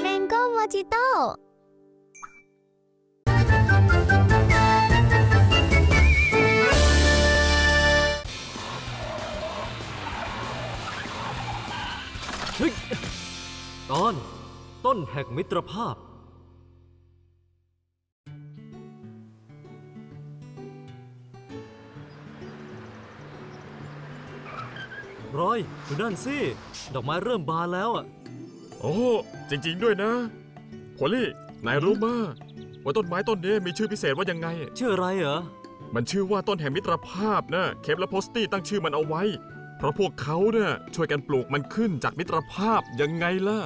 แมงโก้มอจิโต้เฮ้ยตอน ต้นแห่งมิตรภาพ ร้อยดูนั่นสิ ดอกไม้เริ่มบานแล้วอะ โอ้จริง ๆ ด้วยนะโพลี่นายรู้มาว่าต้นไม้ต้นนี้มีชื่อพิเศษว่ายังไง ชื่ออะไรเหรอ มันชื่อว่าต้นแห่งมิตรภาพนะเคปและโพสตี้ตั้งชื่อมันเอาไว้ เพราะพวกเขาเนี่ยช่วยกันปลูกมันขึ้นจากมิตรภาพยังไงล่ะ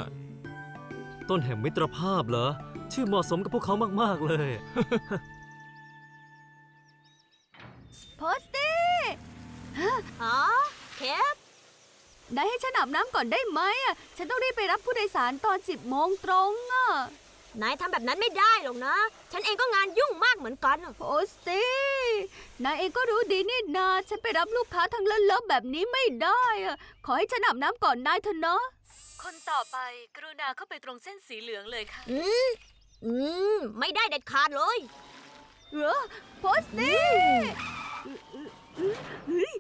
ต้นแห่งมิตรภาพเหรอ ชื่อเหมาะสมกับพวกเขามาก ๆ เลย นายให้ฉันอาบน้ำก่อนได้ไหมอะ ฉันต้องรีบไปรับผู้โดยสารตอน10โมงตรงอะ นายทำแบบนั้นไม่ได้หรอกนะ ฉันเองก็งานยุ่งมากเหมือนกันโพสตี้นายเองก็รู้ดีนี่นา ฉันไปรับลูกค้าทั้งเลิศๆแบบนี้ไม่ได้อะ ขอให้ฉันอาบน้ำก่อนนายเถอะเนาะ คนต่อไปกรุณาเข้าไปตรงเส้นสีเหลืองเลยค่ะ อืม อืม ไม่ได้เด็ดขาดเลย เออโพสตี้เฮ้ย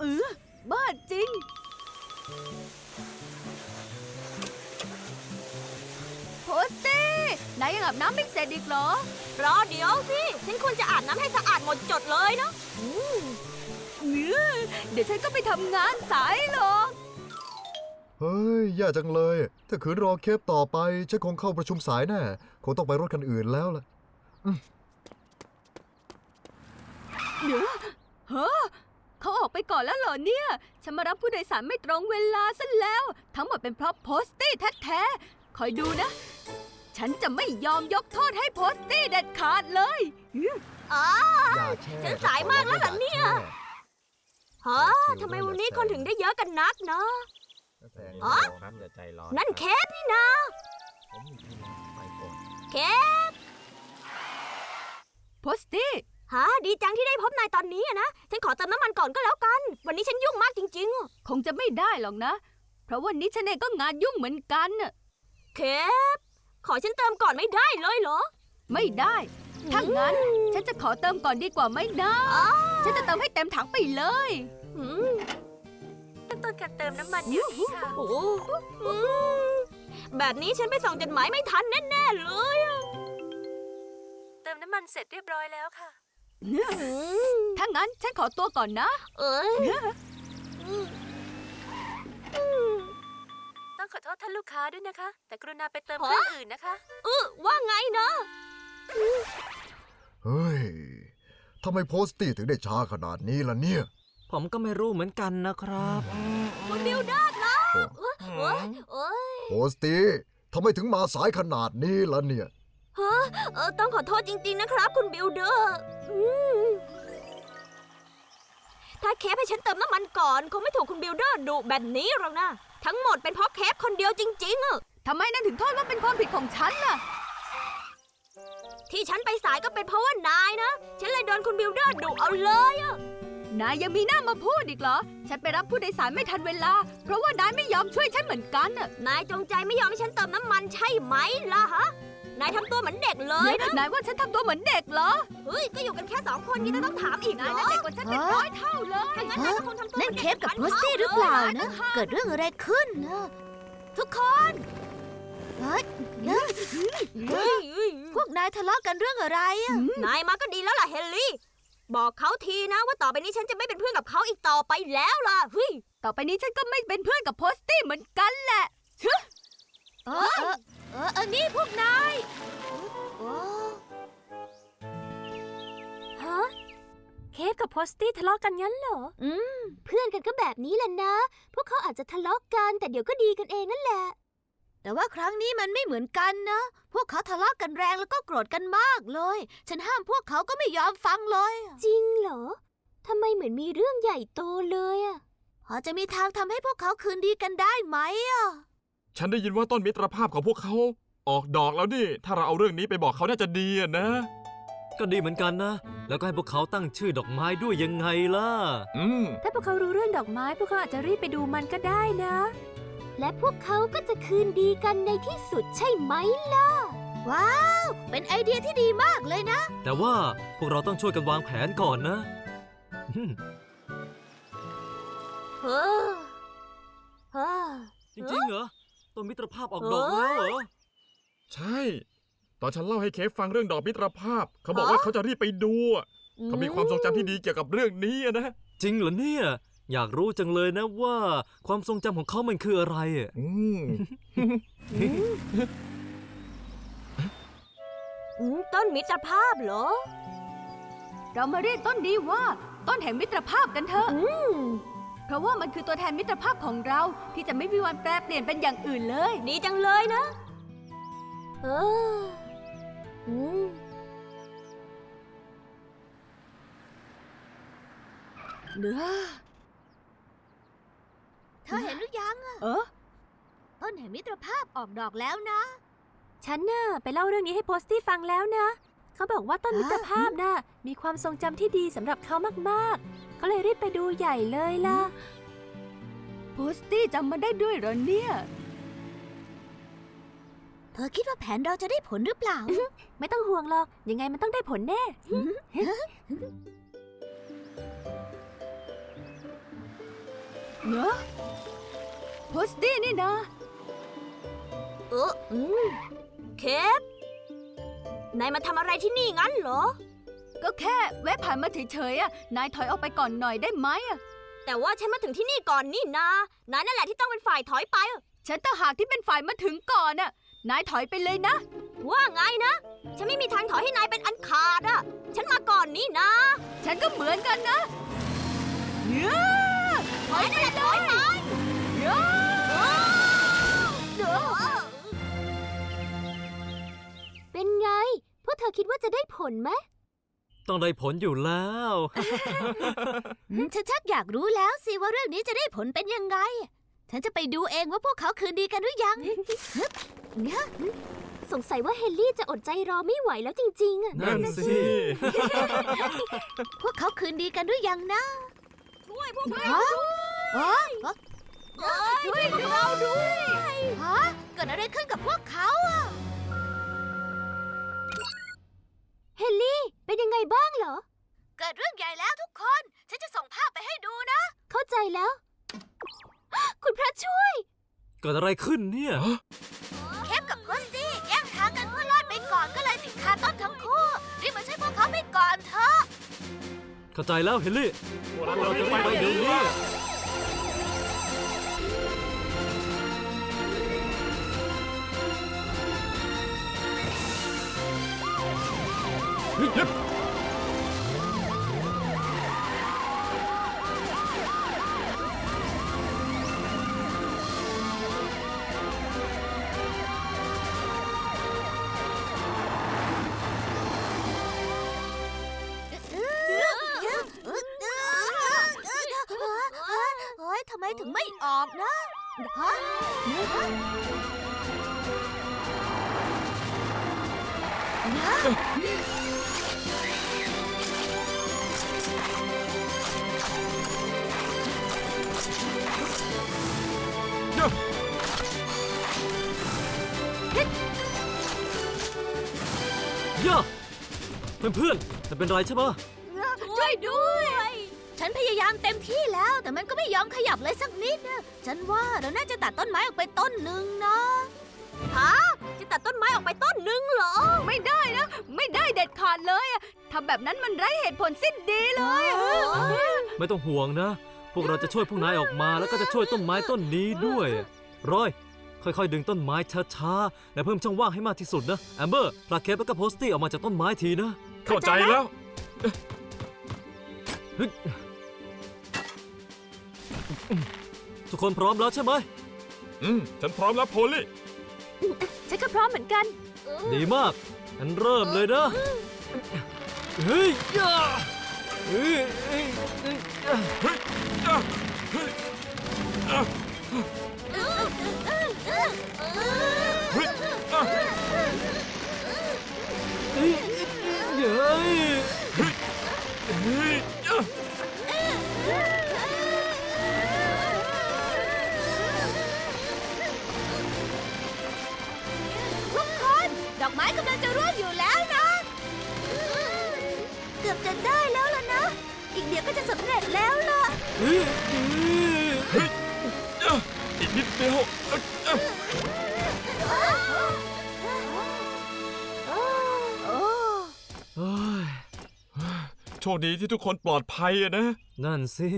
เออบ้าจริง โพสตี้นายยังอาบน้ำไม่เสร็จอีกเหรอ รอเดี๋ยวสิ ฉันควรจะอาบน้ำให้สะอาดหมดจดเลยนะอืมเนื้อเดี๋ยวฉันก็ไปทำงานสายหรอกเฮ้ยแย่จังเลย ถ้าขืนรอเคปต่อไปฉันคงเข้าประชุมสายแน่ คงต้องไปรถคันอื่นแล้วล่ะเดี๋ยวเฮ้อ เขาออกไปก่อนแล้วเหรอเนี่ย ฉันมารับผู้โดยสารไม่ตรงเวลาซะแล้ว ทั้งหมดเป็นเพราะโพสตี้แท้ๆ คอยดูนะ ฉันจะไม่ยอมยกโทษให้โพสตี้เด็ดขาดเลยอ๋อ อย่าแช่ฉันสายมากแล้วเหรอเนี่ย ฮะทำไมวันนี้คนถึงได้เยอะกันนักเนาะ อ๋อนั่นเคปนี่นะเคปโพสตี้ ฮะดีจังที่ได้พบนายตอนนี้อะนะ ฉันขอเติมน้ำมันก่อนก็แล้วกัน วันนี้ฉันยุ่งมากจริงๆอะคงจะไม่ได้หรอกนะ เพราะวันนี้ฉันเองก็งานยุ่งเหมือนกันน่ะเคปขอฉันเติมก่อนไม่ได้เลยเหรอ ไม่ได้ ถ้างั้นฉันจะขอเติมก่อนดีกว่าไหมนะ อ๋อ ฉันจะเติมให้เต็มถังไปเลย อืมตั้งต้นการเติมน้ำมันเดี๋ยวนี้ค่ะ โอ้อืมแบบนี้ฉันไปส่งจดหมายไม่ทันแน่ๆเลยอะเติมน้ำมันเสร็จเรียบร้อยแล้วค่ะอืม ถ้างั้นฉันขอตัวก่อนนะ เอ้ยอืมอืมต้องขอโทษท่านลูกค้าด้วยนะคะ แต่กรุณาไปเติมเครื่องอื่นนะคะ เออว่าไงนะ เฮ้ย ทำไมโพสตี้ถึงได้ช้าขนาดนี้ล่ะเนี่ย ผมก็ไม่รู้เหมือนกันนะครับคุณบิลเดอร์นะเอ้ยเอ้ยเอ้ยโพสตี้ทำไมถึงมาสายขนาดนี้ล่ะเนี่ยฮะเออต้องขอโทษจริง ๆ นะครับ คุณบิลเดอร์อืม ถ้าเคปให้ฉันเติมน้ำมันก่อนคงไม่ถูกคุณบิลเดอร์ดุแบบนี้หรอกนะ ทั้งหมดเป็นเพราะเคปคนเดียวจริงๆอะทำไมนั่นถึงโทษว่าเป็นความผิดของฉันล่ะ ที่ฉันไปสายก็เป็นเพราะว่านายนะ ฉันเลยโดนคุณบิลเดอร์ดุเอาเลยอะนายยังมีหน้ามาพูดอีกเหรอ ฉันไปรับผู้โดยสารไม่ทันเวลา เพราะว่านายไม่ยอมช่วยฉันเหมือนกันน่ะ นายจงใจไม่ยอมให้ฉันเติมน้ำมันใช่ไหมล่ะฮะ นายทำตัวเหมือนเด็กเลยนะนายว่าฉันทำตัวเหมือนเด็กเหรอ เฮ้ย ก็อยู่กันแค่สองคนยังต้องถามอีกเหรนายอน่ะเด็กกว่าฉันเป็นร้อยเท่าเลยถ้างั้นนายก็คงทำตัวนั่นหมือเคด็ปกับพัโพสตี้หรือเปล่านะค่ะเกิดเรื่องอะไรขึ้นนะทุกคนเฮ้ยเฮ้ยเฮ้ยเฮ้ยพวกนายทะเลาะกันเรื่องอะไรอะนายมาก็ดีแล้วล่ะเฮนรี่ บอกเขาทีนะว่าต่อไปนี้ฉันจะไม่เป็นเพื่อนกับเขาอีกต่อไปแล้วล่ะเฮ้ยต่อไปนี้ฉันก็ไม่เป็นเพื่อนกับโพสตี้เหมือนกันแหละเออ เออเออเออนี่พวกนายโอ้ฮะ เคฟกับโพสตี้ทะเลาะกันงั้นเหรอ อืม เพื่อนกันก็แบบนี้แหละนะ พวกเขาอาจจะทะเลาะกันแต่เดี๋ยวก็ดีกันเองนั่นแหละ แต่ว่าครั้งนี้มันไม่เหมือนกันนะ พวกเขาทะเลาะกันแรงแล้วก็โกรธกันมากเลย ฉันห้ามพวกเขาก็ไม่ยอมฟังเลยอะจริงเหรอ ทำไมเหมือนมีเรื่องใหญ่โตเลยอะพอจะมีทางทำให้พวกเขาคืนดีกันได้ไหมอะ ฉันได้ยินว่าต้นมิตรภาพของพวกเขาออกดอกแล้วนี่ ถ้าเราเอาเรื่องนี้ไปบอกเขาน่าจะดีอะนะ ก็ดีเหมือนกันนะ แล้วก็ให้พวกเขาตั้งชื่อดอกไม้ด้วยยังไงล่ะ อืม ถ้าพวกเขารู้เรื่องดอกไม้ พวกเขาอาจจะรีบไปดูมันก็ได้นะ และพวกเขาก็จะคืนดีกันในที่สุดใช่ไหมล่ะ ว้าว เป็นไอเดียที่ดีมากเลยนะ แต่ว่าพวกเราต้องช่วยกันวางแผนก่อนนะอืมเฮ้อเฮ้อจริงๆเหรอ ต้นมิตรภาพออกดอกแล้วเหรอ ใช่ ตอนฉันเล่าให้เคฟฟังเรื่องดอกมิตรภาพ เขาบอกว่าเขาจะรีบไปดูอะเขามีความทรงจำที่ดีเกี่ยวกับเรื่องนี้อะนะ จริงเหรอเนี่ย อยากรู้จังเลยนะว่าความทรงจำของเขามันคืออะไรอะอืม อืมต้นมิตรภาพเหรอ เรามาเรียกต้นนี้ว่า ต้นแห่งมิตรภาพกันเถอะ อืม เพราะว่ามันคือตัวแทนมิตรภาพของเราที่จะไม่มีวันแปรเปลี่ยนเป็นอย่างอื่นเลย ดีจังเลยนะ เอออืมเนื้อเธอเห็นหรือยังเออต้นแห่งมิตรภาพออกดอกแล้วนะ ฉันน่ะไปเล่าเรื่องนี้ให้โพสตี้ฟังแล้วนะ เขาบอกว่าต้นมิตรภาพน่ะมีความทรงจำที่ดีสำหรับเขามากๆ ก็เลยรีบไปดูใหญ่เลยล่ะ โพสตี้จำมันได้ด้วยเหรอเนี่ย เธอคิดว่าแผนเราจะได้ผลหรือเปล่า ไม่ต้องห่วงหรอก ยังไงมันต้องได้ผลแน่ เนอะโพสตี้นี่นะ เอออืมเคปนายมาทำอะไรที่นี่งั้นเหรอ ก็แค่แวะผ่านมาเฉยๆอะ นายถอยออกไปก่อนหน่อยได้ไหมอะ แต่ว่าฉันมาถึงที่นี่ก่อนนี่นานายนั่นแหละที่ต้องเป็นฝ่ายถอยไป ฉันต่างหากที่เป็นฝ่ายมาถึงก่อนอะ นายถอยไปเลยนะ ว่าไงนะ ฉันไม่มีทางถอยให้นายเป็นอันขาดอะฉันมาก่อนนี่นะ ฉันก็เหมือนกันนะเนื้อถอยไปเลยเนื้อเนื้อเป็นไง พวกเธอคิดว่าจะได้ผลไหม ต้องได้ผลอยู่แล้ว อืมฉันชักอยากรู้แล้วสิว่าเรื่องนี้จะได้ผลเป็นยังไง ฉันจะไปดูเองว่าพวกเขาคืนดีกันหรือยังเนี่ยสงสัยว่าเฮนรี่จะอดใจรอไม่ไหวแล้วจริงๆอะนั่นสิ พวกเขาคืนดีกันหรือยังนะช่วยพวกเราฮะเอ้ยช่วยพวกเราด้วยฮะเกิดอะไรขึ้นกับพวกเขา แล้ว คุณพระช่วย เกิดอะไรขึ้นเนี่ย เคปกับโพสตี้แย่งทางกันเพื่อรอดไปก่อนก็เลยติดคาต้นทั้งคู่รีบมาช่วยพวกเขาไปก่อนเถอะเข้าใจแล้วเฮนรี่เราเราจะจะไปไปเดี๋เดี๋ยยววนี้นี้เฮะเย่าเพื่อนๆไม่เป็นไรใช่ปะายามเต็มที่แล้ว แต่มันก็ไม่ยอมขยับเลยสักนิดนะฉันว่าเราน่าจะตัดต้นไม้ออกไปต้นหนึ่งนะฮะจะตัดต้นไม้ออกไปต้นหนึ่งเหรอ ไม่ได้นะ ไม่ได้เด็ดขาดเลยอะทำแบบนั้นมันไร้เหตุผลสิ้นดีเลยอะไม่ต้องห่วงนะ พวกเราจะช่วยพวกนายออกมาแล้วก็จะช่วยต้นไม้ต้นนี้ด้วยรอย ค่อยๆ ดึงต้นไม้ช้าๆและเพิ่มช่องว่างให้มากที่สุดนะแอมเบอร์พลาเคปแล้วก็โพสตี้ออกมาจากต้นไม้ทีนะ เข้าใจแล้ว ทุกคนพร้อมแล้วใช่ไหม อืม ฉันพร้อมแล้วโพลี่ ฉันก็พร้อมเหมือนกัน ดีมากงั้นเริ่มเลยนะ เฮ้ยย่าเฮ้ยเฮ้ยเฮ้ยอะเฮ้ยอะเฮ้ย อีกเดี๋ยวก็จะสำเร็จแล้วล่ะเฮ้ยเฮ้ยอีกนิดเดียวเอ้ยเอ้ยโชคดีที่ทุกคนปลอดภัยอะนะ นั่นสิ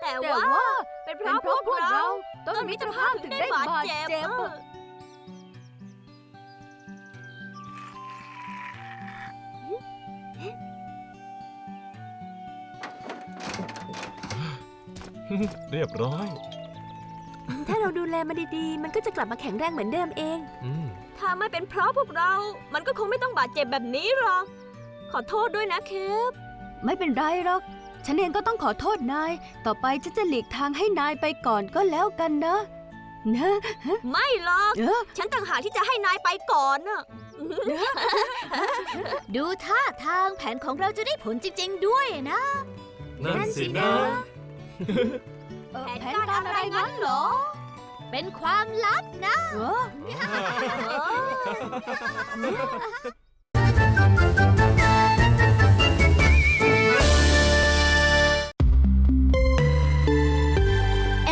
แต่แต่ว่าว่า เป็นเพราะพวกเราเราต้นมิตรภาพถึงได้บาดเจ็บ เรียบร้อย ถ้าเราดูแลมันดีๆ มันก็จะกลับมาแข็งแรงเหมือนเดิมเอง อืม ถ้าไม่เป็นเพราะพวกเรา มันก็คงไม่ต้องบาดเจ็บแบบนี้หรอก ขอโทษด้วยนะเคปไม่เป็นไรหรอก ฉันเองก็ต้องขอโทษนาย ต่อไปฉันจะหลีกทางให้นายไปก่อนก็แล้วกันนะ นะไม่หรอก เออ ฉันต่างหากที่จะให้นายไปก่อนน่ะ ดูท่าทางแผนของเราจะได้ผลจริง ๆ ด้วยนะ นั่นสินะเอ่อ แผแผนนกาการรอะอะไรไรงั้งั้นนเหเหรรออเป็นความลับนะเออ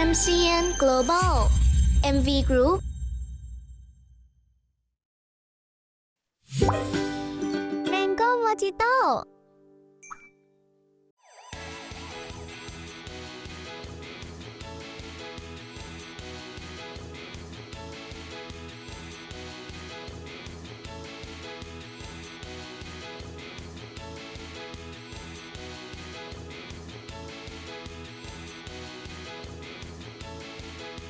MCN Global MV Group